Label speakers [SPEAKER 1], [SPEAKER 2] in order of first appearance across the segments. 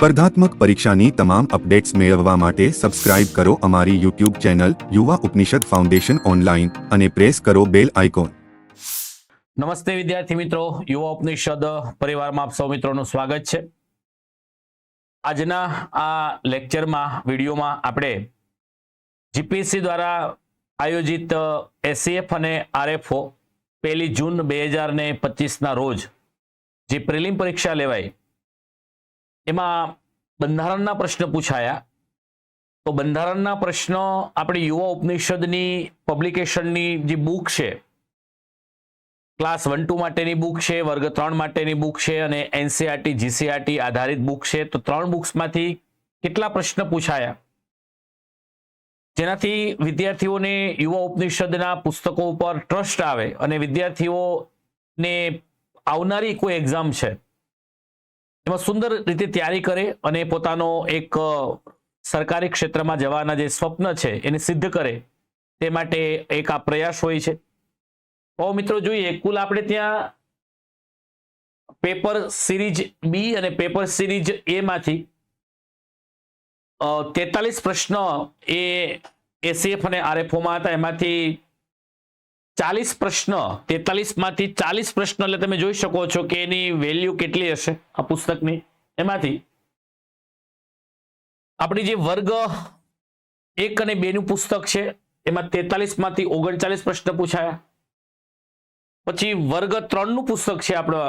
[SPEAKER 1] સ્પર્ધાત્મક પરીક્ષાની તમામ અપડેટ્સ મેળવવા માટે સબસ્ક્રાઇબ કરો અમારી YouTube channel Yuva Upanishad foundation online અને પ્રેસ કરો બેલ આઇકોન.
[SPEAKER 2] નમસ્તે વિદ્યાર્થી મિત્રો, યુવા ઉપનિષદ પરિવારમાં આપ સૌ મિત્રોનું સ્વાગત છે. આજના આ લેક્ચરમાં, વિડીયોમાં આપણે જીપીએસસી દ્વારા આયોજિત એસીએફ અને આરએફઓ, પહેલી જૂન બે હજાર ને પચીસના રોજ જે પ્રિલિમ પરીક્ષા લેવાય એમાં બંધારણના પ્રશ્ન પૂછાયા. તો બંધારણના પ્રશ્નો આપણી યુવા ઉપનિષદની પબ્લિકેશનની જે બુક છે ક્લાસ વન ટુ માટેની બુક છે, વર્ગ ત્રણ માટેની બુક છે અને એનસીઆરટી જીસીઆરટી આધારિત બુક છે. તો ત્રણ બુક્સમાંથી કેટલા પ્રશ્ન પૂછાયા? જેનાથી વિદ્યાર્થીઓને યુવા ઉપનિષદના પુસ્તકો ઉપર ટ્રસ્ટ આવે અને વિદ્યાર્થીઓને આવનારી કોઈ એક્ઝામ છે એમાં સુંદર રીતે તૈયારી કરે અને પોતાનો એક સરકારી ક્ષેત્રમાં જવાના જે સ્વપ્ન છે એને સિદ્ધ કરે તે માટે એક આ પ્રયાસ હોય છે. તો મિત્રો જોઈએ, કુલ આપણે ત્યાં પેપર સિરીઝ બી અને પેપર સિરીઝ એ માંથી તેતાલીસ પ્રશ્ન એ એસીએફ અને આરએફઓમાં હતા. એમાંથી ચાલીસ પ્રશ્ન, તેતાલીસમાંથી ચાલીસ પ્રશ્ન એટલે તમે જોઈ શકો છો કે એની વેલ્યુ કેટલી હશે આ પુસ્તકની. એમાંથી આપણી જે વર્ગ એક અને બે નું પુસ્તક છે, એમાં તેતાલીસમાંથી ઓગણચાલીસ પ્રશ્ન પૂછાયા. પછી વર્ગ ત્રણનું પુસ્તક છે આપણા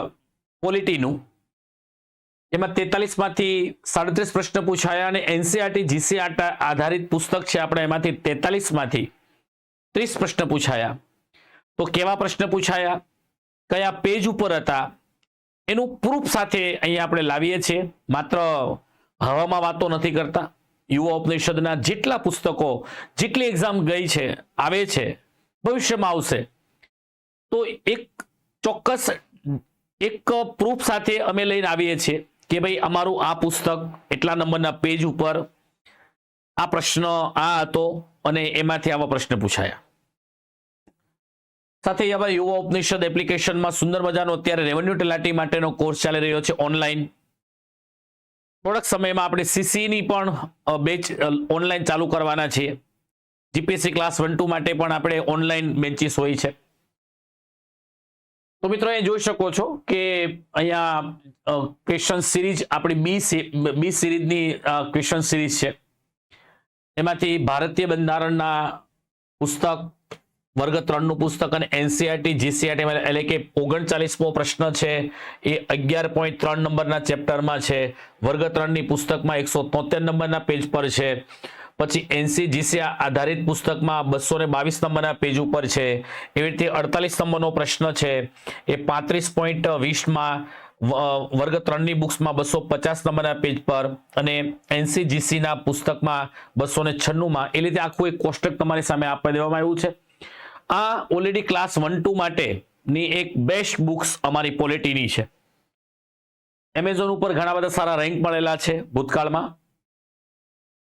[SPEAKER 2] પોલિટીનું એમાં તેતાલીસમાંથી સાડત્રીસ પ્રશ્ન પૂછાયા અને એનસીઆરટી જીસીઆર આધારિત પુસ્તક છે આપણે એમાંથી તેતાલીસમાંથી ત્રીસ પ્રશ્ન પૂછાયા. તો કેવા પ્રશ્ન પૂછાયા? કયા પેજ ઉપર હતા? એનું પ્રૂફ સાથે અહીંયા આપણે લાવીએ છીએ. માત્ર હવામાં વાતો નથી કરતા. યુવા ઉપનિષદના જેટલા પુસ્તકો, જેટલી એક્ઝામ ગઈ છે, આવે છે, ભવિષ્યમાં આવશે. તો એક ચોક્કસ, એક પ્રૂફ સાથે અમે લઈને આવીએ છીએ કે ભાઈ અમારું આ પુસ્તક એટલા નંબરના પેજ ઉપર આ પ્રશ્ન આ હતો અને એમાંથી આવા પ્રશ્ન પૂછાયા. સાથે હવે યુવા ઉપનિષદ એપ્લિકેશનમાં સુંદર મજાનો અત્યારે રેવન્યુ તલાટી માટેનો કોર્સ ચાલી રહ્યો છે ઓનલાઈન થોડાક સમયમાં આપણે સીસીની પણ બેચ ઓનલાઈન ચાલુ કરવાના છીએ. જીપીએસસી ક્લાસ વન ટુ માટે પણ આપણે ઓનલાઈન બેન્ચીસ હોય છે. તો મિત્રો અહીં જોઈ શકો છો કે અહીંયા ક્વેશ્ચન સિરીઝ આપણી બી બી સિરીઝની ક્વેશ્ચન સિરીઝ છે. એમાંથી ભારતીય બંધારણના પુસ્તક વર્ગ ત્રણનું પુસ્તક અને એનસીઆરટી જીસીઆરટી એટલે કે ઓગણચાલીસમો પ્રશ્ન છે. એ અગિયાર પોઈન્ટ ત્રણ નંબરના ચેપ્ટરમાં છે. વર્ગ ત્રણની પુસ્તકમાં એકસો તોતેર નંબરના પેજ પર છે. પછી એનસી જીસી આધારિત પુસ્તકમાં બસો ને બાવીસ નંબરના પેજ ઉપર છે. એવી રીતે અડતાલીસ નંબરનો પ્રશ્ન છે. એ પાંત્રીસ પોઈન્ટ વીસમાં વર્ગ ત્રણની બુક્સમાં બસો પચાસ નંબરના પેજ પર અને એનસીજીસીના પુસ્તકમાં બસો ને છન્નુંમાં. એ રીતે આખું એક કોષ્ટક તમારી સામે આપવા દેવામાં આવ્યું છે. આ ઓલરેડી ક્લાસ વન ટુ માટેની એક બેસ્ટ બુક્સ અમારી પોલિટીની છે. એમેઝોન ઉપર ઘણા બધા સારા રેન્ક મળેલા છે ભૂતકાળમાં.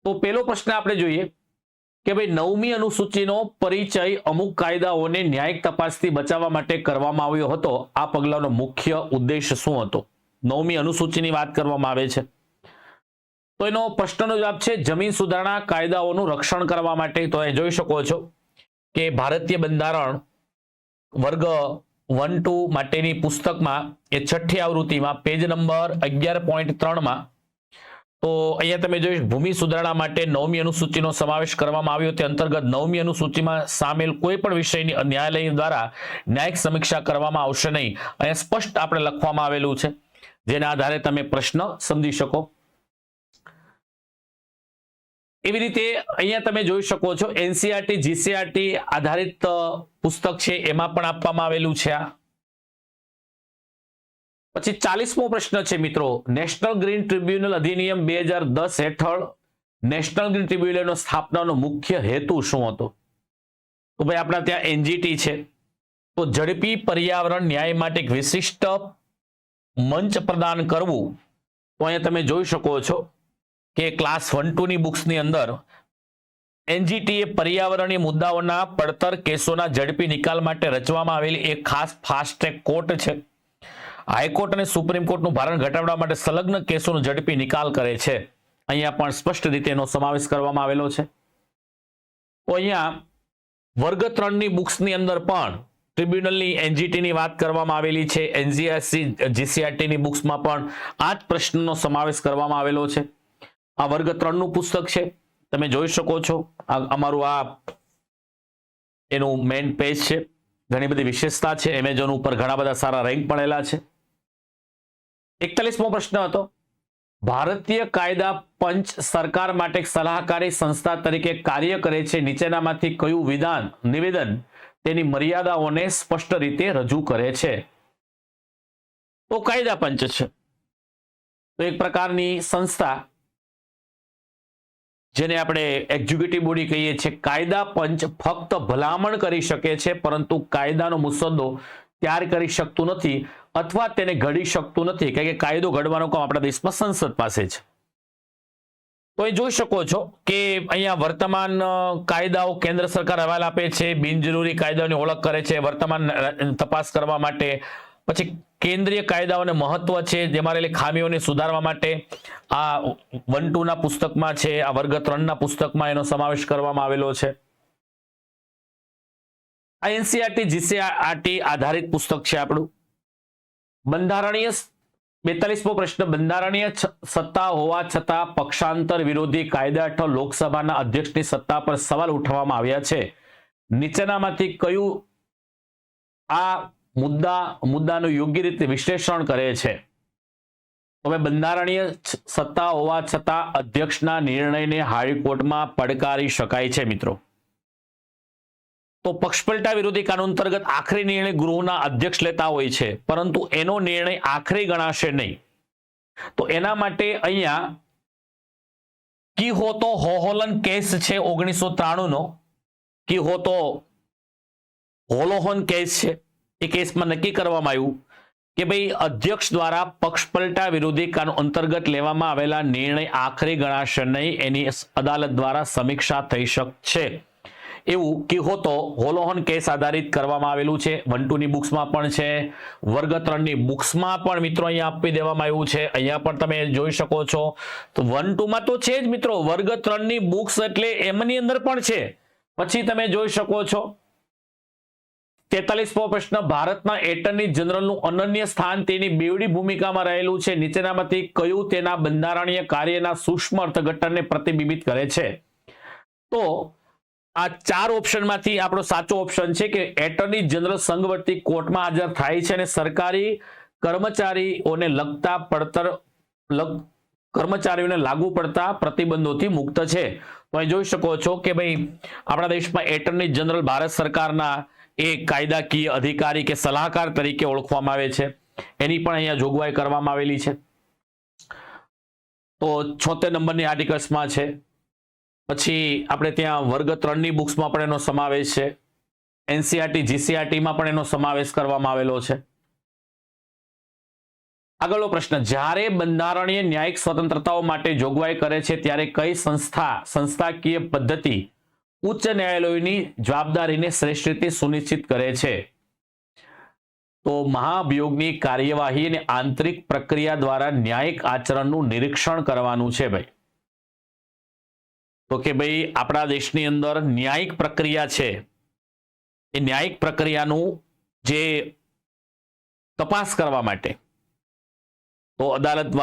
[SPEAKER 2] તો પેલો પ્રશ્ન આપણે જોઈએ કે ભાઈ નવમી અનુસૂચિનો પરિચય અમુક કાયદાઓને ન્યાયિક તપાસથી બચાવવા માટે કરવામાં આવ્યો હતો. આ પગલાનો મુખ્ય ઉદ્દેશ શું હતો? નવમી અનુસૂચિની વાત કરવામાં આવે છે. તો એનો પ્રશ્નનો જવાબ છે જમીન સુધારણા કાયદાઓનું રક્ષણ કરવા માટે. તો એ જોઈ શકો છો. કે ભારતીય બંધારણ વર્ગ વન ટુ માટેની પુસ્તકમાં એ છઠ્ઠી આવૃત્તિમાં પેજ નંબર અગિયાર પોઈન્ટ ત્રણમાં તો અહીંયા તમે જોઈશ ભૂમિ સુધારણા માટે નવમી અનુસૂચિનો સમાવેશ કરવામાં આવ્યો. તે અંતર્ગત નવમી અનુસૂચિમાં સામેલ કોઈ પણ વિષયની ન્યાયાલય દ્વારા ન્યાયિક સમીક્ષા કરવામાં આવશે નહીં. અહીંયા સ્પષ્ટ આપણે લખવામાં આવેલું છે. જેના આધારે તમે પ્રશ્ન સમજી શકો. એવી રીતે અહીંયા તમે જોઈ શકો છો એનસીઆરટી જીસીઆરટી આધારિત પુસ્તક છે, એમાં પણ આપવામાં આવેલું છે પછી ચાલીસમો પ્રશ્ન છે મિત્રો નેશનલ ગ્રીન ટ્રિબ્યુનલ અધિનિયમ બે હજાર દસ હેઠળ નેશનલ ગ્રીન ટ્રિબ્યુનલનો સ્થાપનાનો મુખ્ય હેતુ શું હતો? તો ભાઈ આપણા ત્યાં એનજીટી છે. તો ઝડપી પર્યાવરણ ન્યાય માટે એક વિશિષ્ટ મંચ પ્રદાન કરવું, તો અહીંયા તમે જોઈ શકો છો. કે ક્લાસ વન ટુ ની બુક્સની અંદર એનજીટી એ પર્યાવરણીય મુદ્દાઓના પડતર કેસોના ઝડપી નિકાલ માટે રચવામાં આવેલી એક ખાસ ફાસ્ટ ટ્રેક કોર્ટ છે. હાઈકોર્ટ અને સુપ્રીમ કોર્ટનું ભારણ ઘટાડવા માટે સંલગ્ન કેસોનો ઝડપી નિકાલ કરે છે. અહીંયા પણ સ્પષ્ટ રીતે એનો સમાવેશ કરવામાં આવેલો છે. તો અહીંયા વર્ગ ત્રણની બુક્સની અંદર પણ ટ્રિબ્યુનલની એનજીટીની વાત કરવામાં આવેલી છે. એનજીઆરસી જીસીઆરટીની બુક્સમાં પણ આ જ પ્રશ્નનો સમાવેશ કરવામાં આવેલો છે. આ વર્ગ ત્રણનું પુસ્તક છે. તમે જોઈ શકો છો. અમારું આ એનું મેઇન પેજ છે. ઘણી બધી વિશેષતા છે. એમેઝોન ઉપર ઘણા બધા સારા રેન્ક પડેલા છે. એકતાલીસમો પ્રશ્ન હતો. ભારતીય કાયદા પંચ સરકાર માટે સલાહકારી સંસ્થા તરીકે કાર્ય કરે છે. નીચેનામાંથી કયું વિધાન, નિવેદન તેની મર્યાદાઓને સ્પષ્ટ રીતે રજૂ કરે છે? તો કાયદા પંચ છે. તો એક પ્રકારની સંસ્થા જેને આપણે એક્ઝિક્યુટિવ બોડી કહીએ છીએ, કાયદા પંચ ફક્ત ભલામણ કરી શકે છે, પરંતુ કાયદાનો મુસદ્દો તૈયાર કરી શકતું નથી અથવા તેને ઘડી શકતું નથી. કારણ કે કાયદો ઘડવાનું કામ આપણા દેશમાં સંસદ પાસે છે. તો એ જોઈ શકો છો કે અહીંયા વર્તમાન કાયદાઓ કેન્દ્ર સરકાર અહેવાલ આપે છે, બિનજરૂરી કાયદાઓની ઓળખ કરે છે, વર્તમાન તપાસ કરવા માટે પછી કેન્દ્રીય કાયદાઓને મહત્વ છે, જેમાં રહેલી ખામીઓને સુધારવા માટે આ વન ટુના પુસ્તકમાં છે, આ વર્ગ ત્રણના પુસ્તકમાં એનો સમાવેશ કરવામાં આવેલો છે. આ એનસીઆરટી જીસીઆરટી આધારિત પુસ્તક છે આપણું. બંધારણીય બેતાલીસમો પ્રશ્ન. બંધારણીય સત્તા હોવા છતાં પક્ષાંતર વિરોધી કાયદા હેઠળ લોકસભાના અધ્યક્ષની સત્તા પર સવાલ ઉઠાવવામાં આવ્યા છે. નીચેનામાંથી કયું આ મુદ્દા, મુદ્દાનું યોગ્ય રીતે વિશ્લેષણ કરે છે. હવે બંધારણીય સત્તા હોવા છતાં અધ્યક્ષના નિર્ણયને હાઈકોર્ટમાં પડકારી શકાય છે મિત્રો. તો પક્ષપલટા વિરોધી કાનૂન અંતર્ગત આખરી નિર્ણય ગૃહના અધ્યક્ષ લેતા હોય છે, પરંતુ એનો નિર્ણય આખરી ગણાશે નહીં. તો એના માટે અહીંયા કી હો તો હોહોલન કેસ છે ઓગણીસો ત્રાણું નો કી હોતો હોલોહોન કેસ છે. એ કેસમાં નક્કી કરવામાં આવ્યું કે ભાઈ અધ્યક્ષ દ્વારા પક્ષપલટા વિરોધી કાનૂન અંતર્ગત લેવામાં આવેલા નિર્ણય આખરી ગણાશે નહીં, એની અદાલત દ્વારા સમીક્ષા થઈ શકશે. એવું કિહોતો હોલોહન કેસ આધારિત કરવામાં આવેલું છે વન ટુની બુક્સમાં પણ છે, વર્ગ ત્રણની બુક્સમાં પણ મિત્રો અહીંયા આપી દેવામાં આવ્યું છે, અહીંયા પણ તમે જોઈ શકો છો. તો વન ટુમાં તો છે જ મિત્રો, વર્ગ ત્રણની બુક્સ એટલે એમની અંદર પણ છે. પછી તમે જોઈ શકો છો. તેતાલીસમો પ્રશ્ન. ભારતના એટર્ની જનરલનું અનન્ય સ્થાન તેની બેવડી ભૂમિકામાં રહેલું છે. નીચેનામાંથી કયું તેના બંધારણીય કાર્યના સૂક્ષ્મ અર્થઘટનને પ્રતિબિંબિત કરે છે? તો આ ચાર ઓપ્શનમાંથી આપણો સાચો ઓપ્શન છે કે એટર્ની જનરલ સંઘવર્તી કોર્ટમાં હાજર થાય છે અને સરકારી કર્મચારીઓને લગતા પડતર કર્મચારીઓને લાગુ પડતા પ્રતિબંધોથી મુક્ત છે. તો અહીં જોઈ શકો છો કે ભાઈ આપણા દેશમાં એટર્ની જનરલ ભારત સરકારના એ કાયદાકીય અધિકારી કે સલાહકાર તરીકે ઓળખવામાં આવે છે. એની પણ અહીંયા જોગવાઈ કરવામાં આવેલી છે. તો છોતેર નંબરની આર્ટિકલ્સમાં છે. પછી આપણે ત્યાં વર્ગ ત્રણની બુક્સમાં પણ એનો સમાવેશ છે. એનસીઆરટી, જીસીઆરટીમાં પણ એનો સમાવેશ કરવામાં આવેલો છે. આગળનો પ્રશ્ન, જ્યારે બંધારણીય ન્યાયિક સ્વતંત્રતાઓ માટે જોગવાઈ કરે છે, ત્યારે કઈ સંસ્થા, સંસ્થાકીય પદ્ધતિ ઉચ્ચ ન્યાયાલયોની જવાબદારીને શ્રેષ્ઠ રીતે સુનિશ્ચિત કરે છે. તો મહાભિયોગની કાર્યવાહી અને આંતરિક પ્રક્રિયા દ્વારા ન્યાયિક આચરણનું નિરીક્ષણ કરવાનું છે ભાઈ. તો કે ભાઈ, આપણા દેશની અંદર ન્યાયિક પ્રક્રિયા છે. એ ન્યાયિક પ્રક્રિયાનું જે તપાસ કરવા માટે તો અદાલત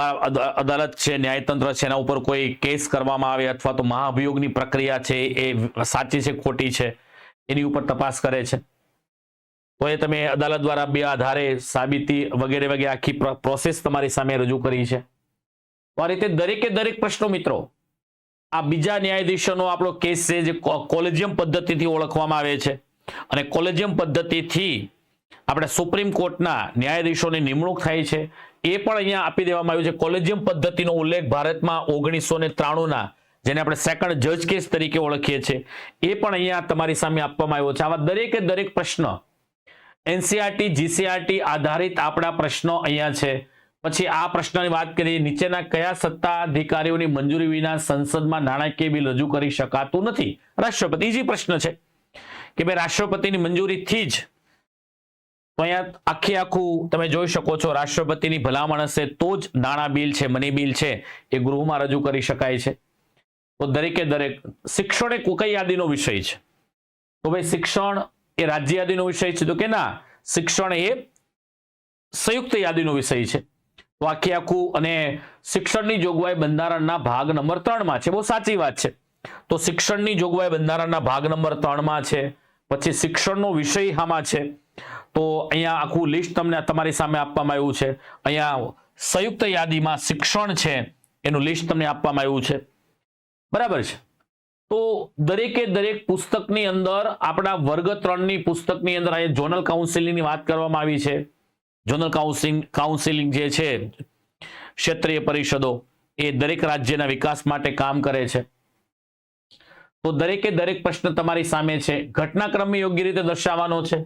[SPEAKER 2] અદાલત છે, ન્યાયતંત્ર છે, એના ઉપર કોઈ કેસ કરવામાં આવે અથવા તો મહાભિયોગની પ્રક્રિયા છે, એ સાચી છે, ખોટી છે, એની ઉપર તપાસ કરે છે. તો એ તમે અદાલત દ્વારા બે આધારે સાબિતી વગેરે વગેરે આખી પ્રોસેસ તમારી સામે રજૂ કરી છે. તો આ રીતે દરેકે દરેક પ્રશ્નો મિત્રો, આ બીજા ન્યાયાધીશોનો આપણો કેસ છે, જે કોલેજિયમ પદ્ધતિથી ઓળખવામાં આવે છે. અને કોલેજિયમ પદ્ધતિથી આપણે સુપ્રીમ કોર્ટના ન્યાયાધીશોની નિમણૂક થાય છે. એ પણ અહીંયા આપી દેવામાં આવ્યું છે. કોલેજિયમ પદ્ધતિનો ઉલ્લેખ ભારતમાં ઓગણીસો ને ત્રાણુંના, જેને આપણે સેકન્ડ જજ કેસ તરીકે ઓળખીએ છીએ, એ પણ અહીંયા તમારી સામે આપવામાં આવ્યો છે. આવા દરેકે દરેક પ્રશ્ન એનસીઆરટી જીસીઆરટી આધારિત આપણા પ્રશ્નો અહીંયા છે. પછી આ પ્રશ્નની વાત કરીએ, નીચેના કયા સત્તાધિકારીઓની મંજૂરી વિના સંસદમાં નાણાકીય બિલ રજૂ કરી શકાતું નથી? રાષ્ટ્રપતિ જે પ્રશ્ન છે. કે ભાઈ, રાષ્ટ્રપતિની મંજૂરીથી જ તો અહીંયા આખી આખું તમે જોઈ શકો છો, રાષ્ટ્રપતિની ભલામણ હશે તો જ નાણાં બિલ છે મની બિલ છે, એ ગૃહમાં રજૂ કરી શકાય છે. તો દરેકે દરેક, શિક્ષણ એ કઈ યાદીનો વિષય છે. તો ભાઈ શિક્ષણ એ રાજ્ય યાદીનો વિષય છે, તો કે ના, શિક્ષણ એ સંયુક્ત યાદીનો વિષય છે. તો આખી આખું અને શિક્ષણની જોગવાઈ બંધારણના ભાગ નંબર ત્રણમાં છે, બહુ સાચી વાત છે. તો શિક્ષણની જોગવાઈ બંધારણના ભાગ નંબર ત્રણમાં છે, પછી શિક્ષણનો વિષય આમાં છે. તો અહીંયા આખું લિસ્ટ તમને તમારી સામે આપવામાં આવ્યું છે. અહીંયા સંયુક્ત યાદીમાં શિક્ષણ છે, એનું લિસ્ટ તમને આપવામાં આવ્યું છે. બરાબર છે. તો દરેકે દરેક પુસ્તકની અંદર, આપણા વર્ગ ત્રણની પુસ્તકની અંદર અહીંયા જોનલ કાઉન્સિલિંગની વાત કરવામાં આવી છે. જોનલ કાઉન્સિલિંગ કાઉન્સિલિંગ જે છે, ક્ષેત્રીય પરિષદો, એ દરેક રાજ્યના વિકાસ માટે કામ કરે છે. તો દરેકે દરેક પ્રશ્ન તમારી સામે છે. ઘટનાક્રમ યોગ્ય રીતે દર્શાવવાનો છે.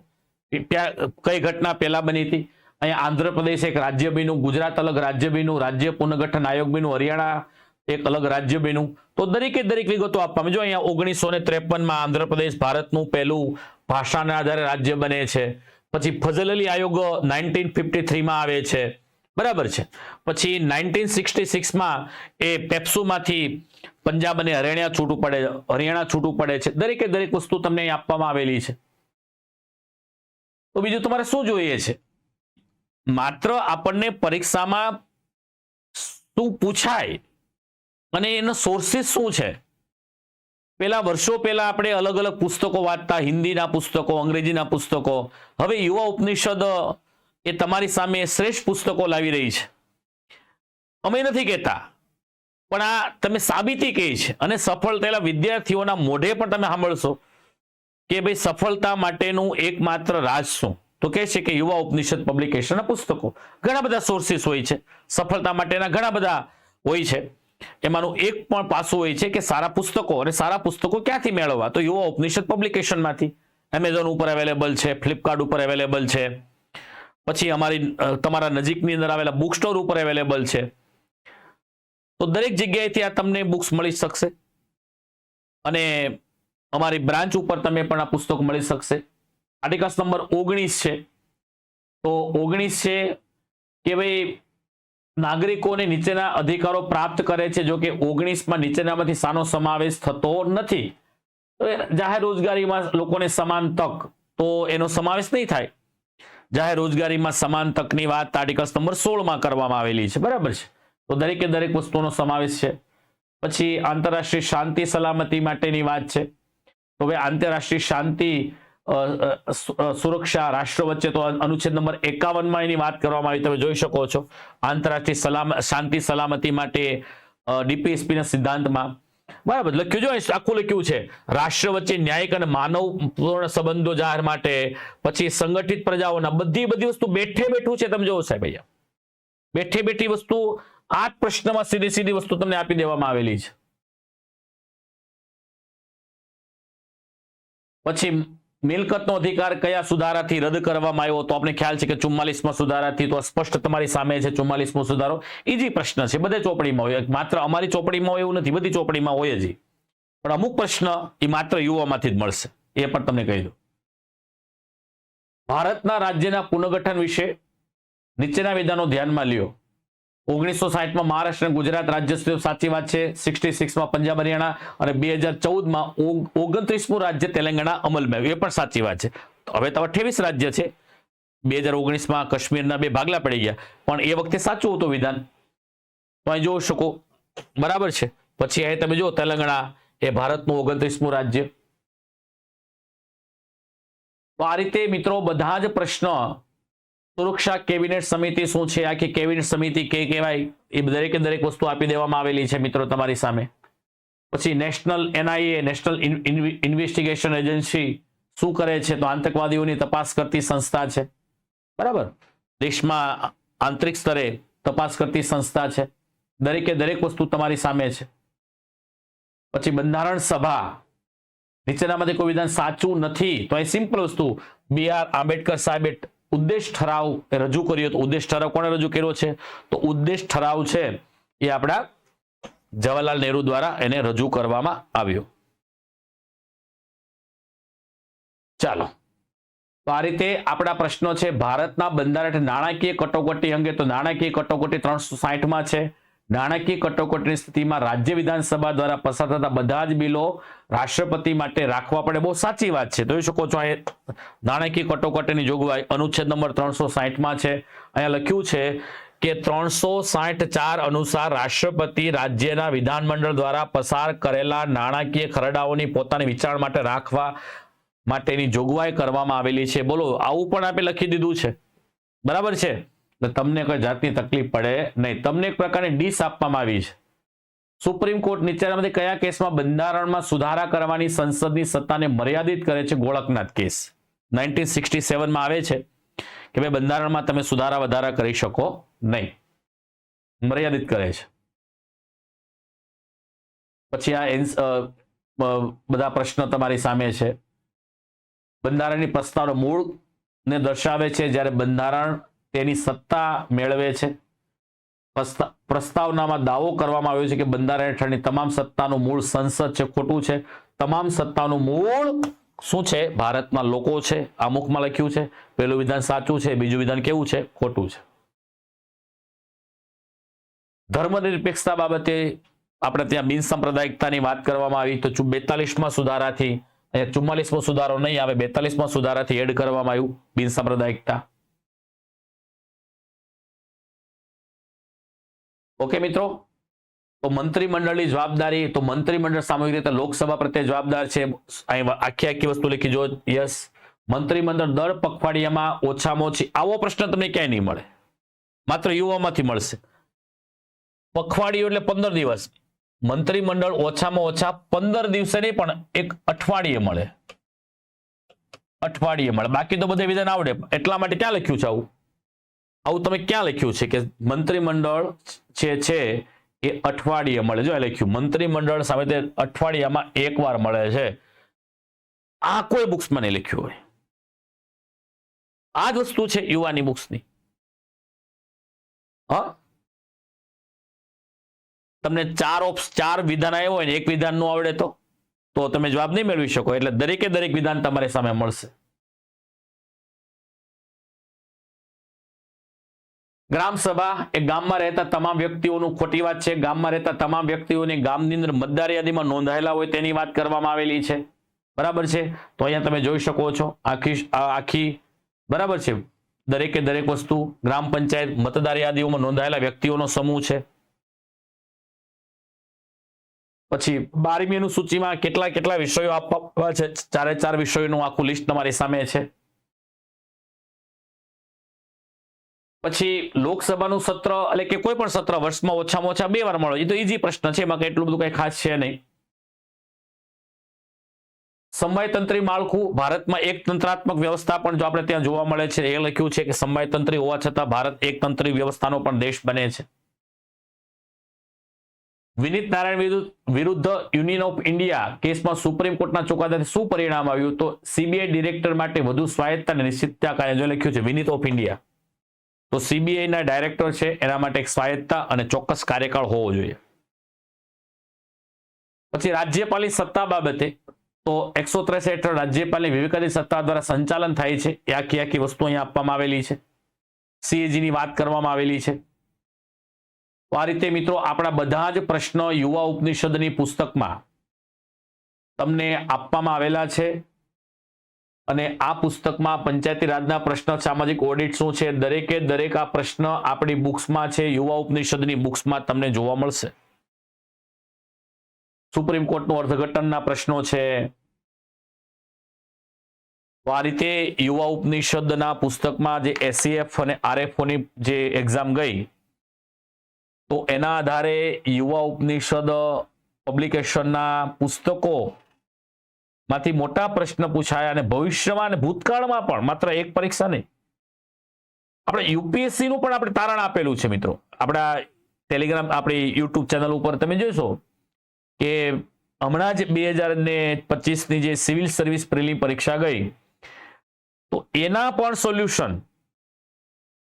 [SPEAKER 2] કઈ ઘટના પહેલા બની હતી? અહીંયા આંધ્રપ્રદેશ એક રાજ્ય બન્યું, ગુજરાત અલગ રાજ્ય બન્યું, રાજ્ય પુનર્ગઠન આયોગ બન્યું, હરિયાણા એક અલગ રાજ્ય બન્યું. તો દરેકે દરેક વિગતો આપવામાં. જો અહીંયા ઓગણીસો ને ત્રેપનમાં આંધ્રપ્રદેશ ભારતનું પહેલું ભાષાના આધારે રાજ્ય બને છે. પછી ફઝલ અલી આયોગ નાઇન્ટીન ફિફ્ટી થ્રીમાં આવે છે. બરાબર છે. પછી નાઇન્ટીન સિક્સટી સિક્સમાં એ પેપ્સુમાંથી પંજાબ અને હરિયાણા છૂટું પડે, હરિયાણા છૂટું પડે છે. દરેકે દરેક વસ્તુ તમને આપવામાં આવેલી છે. તો બીજું તમારે શું જોઈએ છે? માત્ર આપણને પરીક્ષામાં શું પૂછાય અને એનો સોર્સિસ શું છે? પેલા વર્ષો પહેલા આપણે અલગ અલગ પુસ્તકો વાંચતા, હિન્દીના પુસ્તકો, અંગ્રેજીના પુસ્તકો. હવે યુવા ઉપનિષદ એ તમારી સામે શ્રેષ્ઠ પુસ્તકો લાવી રહી છે. અમે નથી કહેતા, પણ આ તમે સાબિતી કહી છે અને સફળ થયેલા વિદ્યાર્થીઓના મોઢે પણ તમે સાંભળશો. કે ભાઈ સફળતા માટેનું એકમાત્ર રાજ શું? તો કહે છે કે યુવા ઉપનિષદ પબ્લિકેશનના પુસ્તકો. ઘણા બધા સોર્સિસ હોય છે. સફળતા માટેના ઘણા બધા હોય છે. એમાંનું એક પણ પાસું હોય છે કે સારા પુસ્તકો અને સારા પુસ્તકો ક્યાંથી મેળવવા? તો યુવા ઉપનિષદ પબ્લિકેશનમાંથી એમેઝોન ઉપર અવેલેબલ છે ફ્લિપકાર્ટ ઉપર અવેલેબલ છે. પછી અમારી તમારા નજીકની અંદર આવેલા બુક સ્ટોર ઉપર અવેલેબલ છે. તો દરેક જગ્યાએથી આ તમને બુક્સ મળી શકશે. અને અમારી બ્રાન્ચ ઉપર તમે પણ આ પુસ્તક મળી શકશે. આર્ટિકલ્સ નંબર ઓગણીસ છે. તો ઓગણીસ છે કે ભાઈ નાગરિકોને નીચેના અધિકારો પ્રાપ્ત કરે છે, જો કે ઓગણીસમાં નીચેનામાંથી સાનો સમાવેશ થતો નથી. તો જાહેર રોજગારીમાં લોકોને સમાન તક, તો એનો સમાવેશ નહીં થાય. જાહેર રોજગારીમાં સમાન તકની વાત આર્ટિકલ્સ નંબર સોળમાં કરવામાં આવેલી છે, બરાબર છે? તો દરેકે દરેક વસ્તુનો સમાવેશ છે. પછી આંતરરાષ્ટ્રીય શાંતિ સલામતી માટેની વાત છે. તો હવે આંતરરાષ્ટ્રીય શાંતિ સુરક્ષા રાષ્ટ્ર વચ્ચે તો અનુચ્છેદ નંબર એકાવનમાં એની વાત કરવામાં આવી. તમે જોઈ શકો છો આંતરરાષ્ટ્રીય સલામ, શાંતિ સલામતી માટે ડીપીએસપીના સિદ્ધાંતમાં. બરાબર, લખ્યું જો આખું લખ્યું છે. રાષ્ટ્ર વચ્ચે ન્યાયિક અને માનવપૂર્ણ સંબંધો જાહેર માટે, પછી સંગઠિત પ્રજાઓના બધી બધી વસ્તુ બેઠે બેઠું છે. તમે જોવો સાહેબ અહીંયા. બેઠે બેઠી વસ્તુ આ પ્રશ્નમાં સીધી સીધી વસ્તુ તમને આપી દેવામાં આવેલી છે. પછી મિલકતનો અધિકાર કયા સુધારાથી રદ કરવામાં આવ્યો તો આપણે ખ્યાલ છે કે ચુમ્માલીસમાં સુધારાથી તો સ્પષ્ટ તમારી સામે છે ચુમ્માલીસમો સુધારો. ઈજી પ્રશ્ન છે, બધે ચોપડીમાં હોય. માત્ર અમારી ચોપડીમાં એવું નથી, બધી ચોપડીમાં હોય જ પણ અમુક પ્રશ્ન એ માત્ર યુવામાંથી જ મળશે. એ પણ તમને કહી દઉં. ભારતના રાજ્યના પુનર્ગઠન વિશે નીચેના વિધાનો ધ્યાનમાં લ્યો. ઓગણીસો સાહીઠમાં મહારાષ્ટ્ર ગુજરાત રાજ્ય સાચી વાત છે. સિક્સટી સિક્સમાં પંજાબ હરિયાણા અને બે હજાર ચૌદમાં ઓગણત્રીસમું રાજ્ય તેલંગાણા અમલમાં આવ્યું. એ પણ સાચી વાત છે. હવે તો અઠ્યાવીસ રાજ્ય છે. બે હજાર ઓગણીસમાં કાશ્મીરના બે ભાગલા પડી ગયા. પણ એ વખતે સાચું હતું વિધાન? તો અહીં જોઈ શકો. બરાબર છે. પછી અહીં તમે જુઓ તેલંગાણા એ ભારતનું ઓગણત્રીસમું રાજ્ય. તો આ રીતે મિત્રો બધા જ પ્રશ્ન સુરક્ષા કેબિનેટ સમિતિ શું છે? આખી કેબિનેટ સમિતિ કે કહેવાય? એ દરેકે દરેક વસ્તુ આપી દેવામાં આવેલી છે મિત્રો તમારી સામે. પછી national NIA, national investigation agency શું કરે છે? તો આતંકવાદીઓની તપાસ કરતી સંસ્થા છે. બરાબર? દેશમાં આંતરિક સ્તરે તપાસ કરતી સંસ્થા છે. દરેકે દરેક વસ્તુ તમારી સામે છે. પછી બંધારણ સભા. નીચેનામાંથી કોઈ વિધાન સાચું નથી. તો એ સિમ્પલ વસ્તુ. બી આંબેડકર સાહેબે ઉદ્દેશ ઠરાવ રજૂ કર્યો તો ઉદ્દેશ ઠરાવ કોણે રજૂ કર્યો છે? તો ઉદ્દેશ ઠરાવ છે એ આપણા જવાહરલાલ નહેરુ દ્વારા એને રજૂ કરવામાં આવ્યો. ચાલો. તો આ રીતે આપણા પ્રશ્નો છે, ભારતના બંધારણ નાણાકીય કટોકટી અંગે તો નાણાકીય કટોકટી ત્રણસો સાહીઠમાં છે. નાણાકીય કટોકટીની સ્થિતિમાં રાજ્ય વિધાનસભા દ્વારા પસાર થતા બધા જ બિલો રાષ્ટ્રપતિ માટે રાખવા પડે. બહુ સાચી વાત છે. જોઈ શકો છો, આ નાણાકીય કટોકટીની જોગવાઈ અનુચ્છેદ નંબર ત્રણસો સાહીઠમાં છે. અહીંયા લખ્યું છે કે ત્રણસો સાઠ ચાર અનુસાર રાષ્ટ્રપતિ રાજ્યના વિધાનમંડળ દ્વારા પસાર કરેલા નાણાકીય ખરડાઓની પોતાની વિચારણા માટે રાખવા માટેની જોગવાઈ કરવામાં આવેલી છે. બોલો, આવું પણ આપે લખી દીધું છે. બરાબર છે? એટલે તમને કોઈ જાતની તકલીફ પડે નહીં. તમને એક પ્રકારની ડીશ આપવામાં આવી છે. સુપ્રીમ કોર્ટ નીચેનામાંથી કયા કેસમાં બંધારણમાં સુધારા કરવાની સંસદની સત્તાને મર્યાદિત કરે છે ગોળકનાથ કેસ? નાઇન્ટીન સિક્સટી સેવનમાં આવે છે કે ભાઈ બંધારણમાં તમે સુધારા વધારા કરી શકો નહીં. મર્યાદિત કરે છે. પછી આ બધા પ્રશ્નો તમારી સામે છે. બંધારણની પ્રસ્તાવનો મૂળ ને દર્શાવે છે જ્યારે બંધારણ તેની સત્તા મેળવે છે. પ્રસ્તા- પ્રસ્તાવનામાં દાવો કરવામાં આવ્યો છે કે બંધારણ હેઠળની તમામ સત્તાનું મૂળ સંસદ છે, ખોટું છે. તમામ સત્તાનું મૂળ શું છે? ભારતમાં લોકો છે. આમુખમાં લખ્યું છે. પહેલું વિધાન સાચું છે, બીજું વિધાન કેવું છે? ખોટું છે. ધર્મનિરપેક્ષતા બાબતે આપણે ત્યાં બિન સંપ્રદાયિકતાની વાત કરવામાં આવી તો બેતાલીસમાં સુધારાથી, અહીંયા ચુમ્માલીસમો સુધારો નહીં આવે, બેતાલીસમાં સુધારાથી એડ કરવામાં આવ્યું બિન સાંપ્રદાયિકતા. ઓકે મિત્રો. તો મંત્રીમંડળની જવાબદારી, તો મંત્રીમંડળ સામૂહિક રીતે લોકસભા પ્રત્યે જવાબદાર છે. આખી આખી વસ્તુ લખી જો. યસ મંત્રીમંડળ દર પખવાડિયામાં ઓછામાં ઓછી, આવો પ્રશ્ન તમને ક્યાંય નહીં મળે. માત્ર યુવામાંથી મળશે. પખવાડિયું એટલે પંદર દિવસ. મંત્રીમંડળ ઓછામાં ઓછા પંદર દિવસે નહીં, પણ એક અઠવાડિયે મળે. અઠવાડિયે મળે. બાકી તો બધે વિધાન આવડે. એટલા માટે ક્યાં લખ્યું છે આવું? આવું તમે ક્યાં લખ્યું છે કે મંત્રીમંડળ છે છે એ અઠવાડિયે મળે? જો લખ્યું, મંત્રીમંડળ સામે તે અઠવાડિયામાં એક વાર મળે છે. આ કોઈ બુક્સમાં નહીં લખ્યું હોય. આ જ વસ્તુ છે યુવાની બુક્સની. હા? તમને ચાર ઓપ્સ, ચાર વિધાન આવ્યો હોય ને, એક વિધાનનું આવડે તો? તો તમે જવાબ નહીં મેળવી શકો, એટલે દરેકે દરેક વિધાન તમારી સામે મળશે. ગ્રામ સભા એ ગામમાં રહેતા તમામ વ્યક્તિઓનું ખોટી વાત છે. ગામમાં રહેતા તમામ વ્યક્તિઓની ગામની અંદર મતદાર યાદીમાં નોંધાયેલા હોય તેની વાત કરવામાં આવેલી છે. બરાબર છે? તો અહીંયા તમે જોઈ શકો છો આખી આખી બરાબર છે? દરેકે દરેક વસ્તુ ગ્રામ પંચાયત મતદાર યાદીઓમાં નોંધાયેલા વ્યક્તિઓનો સમૂહ છે. પછી બારમીનું સૂચિમાં કેટલા કેટલા વિષયો આપવા છે ચારે ચાર વિષયોનું આખું લિસ્ટ તમારી સામે છે. પછી લોકસભાનું સત્ર એટલે કે કોઈ પણ સત્ર વર્ષમાં ઓછામાં ઓછા બે વાર મળો. એ તો ઈઝી પ્રશ્ન છે, એમાં એટલું બધું કઈ ખાસ છે નહીં. સમયતંત્રી માળખું ભારતમાં એક તંત્રાત્મક વ્યવસ્થા પણ જો આપણે ત્યાં જોવા મળે છે, એ લખ્યું છે કે સમયતંત્રી હોવા છતાં ભારત એક તંત્રી વ્યવસ્થાનો પણ દેશ બને છે. વિનીત નારાયણ વિરુદ્ધ વિરુદ્ધ યુનિયન ઓફ ઇન્ડિયા કેસમાં સુપ્રીમ કોર્ટના ચુકાદાથી શું પરિણામ આવ્યું? તો સીબીઆઈ ડિરેક્ટર માટે વધુ સ્વાયત્તા અને નિશ્ચિતતા કાર્ય જો લખ્યું છે વિનીત ઓફ ઇન્ડિયા. તો સીબીઆઈના ડાયરેક્ટર છે, એના માટે એક સ્વાયત્તા અને ચોક્કસ કાર્યકાળ હોવો જોઈએ. પછી રાજ્યપાલની સત્તા બાબતે તો એકસો ત્રેસ હેઠળ રાજ્યપાલની વિવેકાધી સત્તા દ્વારા સંચાલન થાય છે. એ આખી આખી વસ્તુ અહીંયા આપવામાં આવેલી છે. સીએજીની વાત કરવામાં આવેલી છે. તો આ રીતે મિત્રો આપણા બધા જ પ્રશ્નો યુવા ઉપનિષદની પુસ્તકમાં તમને આપવામાં આવેલા છે. અને આ પુસ્તકમાં પંચાયતી રાજના પ્રશ્ન, સામાજિક ઓડિટ શું છે? દરેકે દરેક આ પ્રશ્ન આપણી બુક્સમાં છે. યુવા ઉપનિષદની બુક્સમાં તમને જોવા મળશે. સુપ્રીમ કોર્ટનું અર્થઘટનના પ્રશ્નો છે. આ રીતે યુવા ઉપનિષદના પુસ્તકમાં જે એસસીએફ અને આરએફઓની જે એક્ઝામ ગઈ, તો એના આધારે યુવા ઉપનિષદ પબ્લિકેશનના પુસ્તકો માંથી મોટા પ્રશ્ન પૂછાયા અને ભવિષ્યમાં અને ભૂતકાળમાં પણ માત્ર એક પરીક્ષા નહીં. આપણે યુપીએસસી નું પણ આપણે તારણ આપેલું છે મિત્રો. આપણા ટેલિગ્રામ આપણી યુટ્યુબ ચેનલ ઉપર તમે જોશો કે હમણાં જ બે હજાર ને પચીસની જે સિવિલ સર્વિસ પ્રિલિમ પરીક્ષા ગઈ, તો એના પણ સોલ્યુશન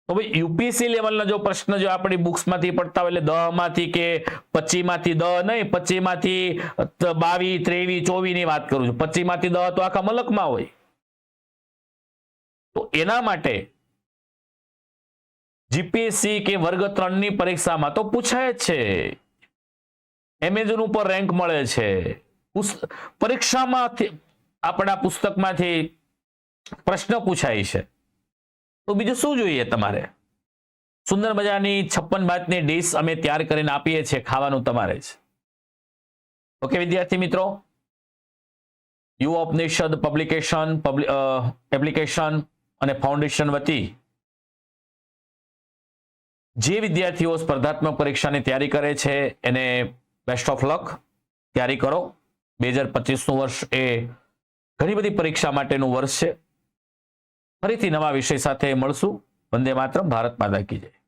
[SPEAKER 2] તો ભાઈ યુપીએસસી લેવલના જો પ્રશ્ન જો આપણી બુક્સમાંથી પડતા હોય એટલે દહમાંથી કે પચી માંથી દહ નહીં પચી માંથી બાવી, ત્રેવી ચોવી ની વાત કરું છું. પચી માંથી દહ તો આખા મલકમાં હોય. તો એના માટે જીપીએસસી કે વર્ગ ત્રણની પરીક્ષામાં તો પૂછાય છે. એમેઝોન ઉપર રેન્ક મળે છે. પરીક્ષામાં આપણા પુસ્તકમાંથી પ્રશ્ન પૂછાય છે. તો બીજું શું જોઈએ તમારે? સુંદર મજાની છપ્પન ભાતની ડીશ અમે તૈયાર કરીને આપીએ છીએ ખાવાનું તમારે જ. ઓકે, વિદ્યાર્થી મિત્રો? યુ ઉપનિષદ પબ્લિકેશન એપ્લિકેશન અને ફાઉન્ડેશન વતી જે વિદ્યાર્થીઓ સ્પર્ધાત્મક પરીક્ષાની તૈયારી કરે છે, એને બેસ્ટ ઓફ લક તૈયારી કરો. બે હજાર પચીસનું વર્ષ એ ઘણી બધી પરીક્ષા માટેનું વર્ષ છે. ફરીથી નવા વિષય સાથે મળશું. વંદે માત્ર ભારત માતા કી જય.